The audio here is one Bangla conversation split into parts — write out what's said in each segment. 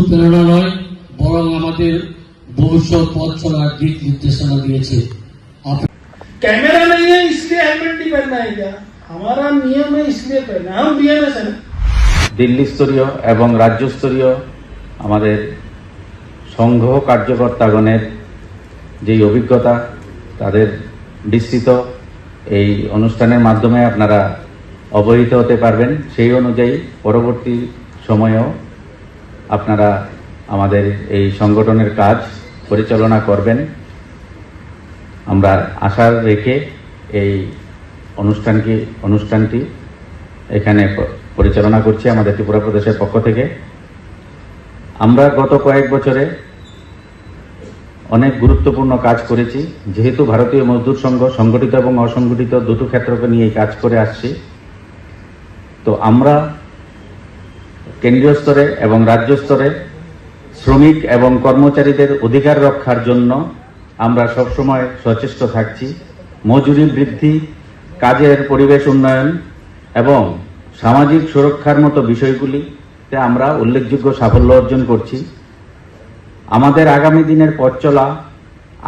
প্রেরণা নয় বরং আমাদের ভবিষ্যৎ পথ চলার দিক নির্দেশনা দিয়েছে আপ- कैमरा नहीं है इसलिए हेलमेट नहीं पहनना है क्या हमारा नियम है इसलिए पहनना है। हम बीएमएस है ना দিল্লি স্তরীয় এবং রাজ্য স্তরীয় আমাদের সংঘ কার্যকর্তাগণের যেই অভিজ্ঞতা তাদের বিস্তৃত এই অনুষ্ঠানের মাধ্যমে আপনারা অবহিত হতে পারবেন সেই অনুযায়ী পরবর্তী সময়েও আপনারা আমাদের এই সংগঠনের কাজ পরিচালনা করবেন। আমরা আশা রেখে এই অনুষ্ঠানকে, অনুষ্ঠানটি এখানে পরিচালনা করছি আমাদের ত্রিপুরা প্রদেশের পক্ষ থেকে। আমরা গত কয়েক বছরে অনেক গুরুত্বপূর্ণ কাজ করেছি। যেহেতু ভারতীয় মজদুর সংঘ সংগঠিত এবং অসংগঠিত দুটো ক্ষেত্রকে নিয়ে কাজ করে আসছি, তো আমরা কেন্দ্রীয় স্তরে এবং রাজ্য স্তরে শ্রমিক এবং কর্মচারীদের অধিকার রক্ষার জন্য আমরা সবসময় সচেষ্ট থাকছি। মজুরি বৃদ্ধি, কাজের পরিবেশ উন্নয়ন এবং সামাজিক সুরক্ষার মতো বিষয়গুলিতে আমরা উল্লেখযোগ্য সাফল্য অর্জন করছি। আমাদের আগামী দিনের পথ চলা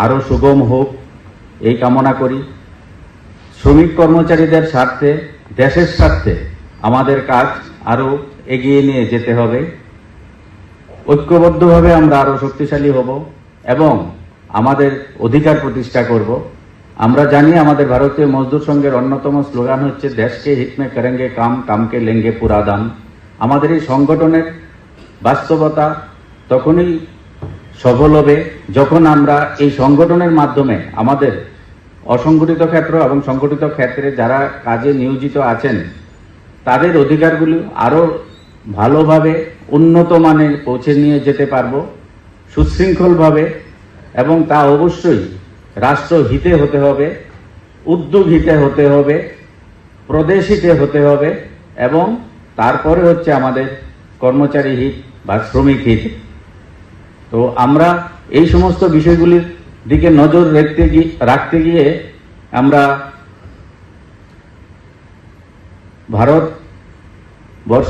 আরও সুগম হোক, এই কামনা করি। শ্রমিক কর্মচারীদের স্বার্থে, দেশের স্বার্থে আমাদের কাজ আরও এগিয়ে নিয়ে যেতে হবে। ঐক্যবদ্ধভাবে আমরা আরও শক্তিশালী হব এবং আমাদের অধিকার প্রতিষ্ঠা করব। আমরা জানি আমাদের ভারতীয় মজদুর সংঘের অন্যতম স্লোগান হচ্ছে, দেশকে হিতমে করেঙ্গে কাম, কামকে লেঙ্গে পুরা দাম আমাদের এই সংগঠনের বাস্তবতা তখনই সফল হবে যখন আমরা এই সংগঠনের মাধ্যমে আমাদের অসংগঠিত ক্ষেত্র এবং সংগঠিত ক্ষেত্রে যারা কাজে নিয়োজিত আছেন, তাদের অধিকারগুলি আরও ভালোভাবে উন্নত মানের পৌঁছে নিয়ে যেতে পারব, সুশৃঙ্খলভাবে, এবং তা অবশ্যই রাষ্ট্র হিতে হবে, উদ্যোগ হিতে হতে হবে, প্রদেশ হিতে হতে হবে, এবং তারপরে হচ্ছে আমাদের কর্মচারী হিত বা শ্রমিক হিত। তো আমরা এই সমস্ত বিষয়গুলির দিকে নজর রাখতে গিয়ে রাখতে গিয়ে আমরা ভারত বর্ষ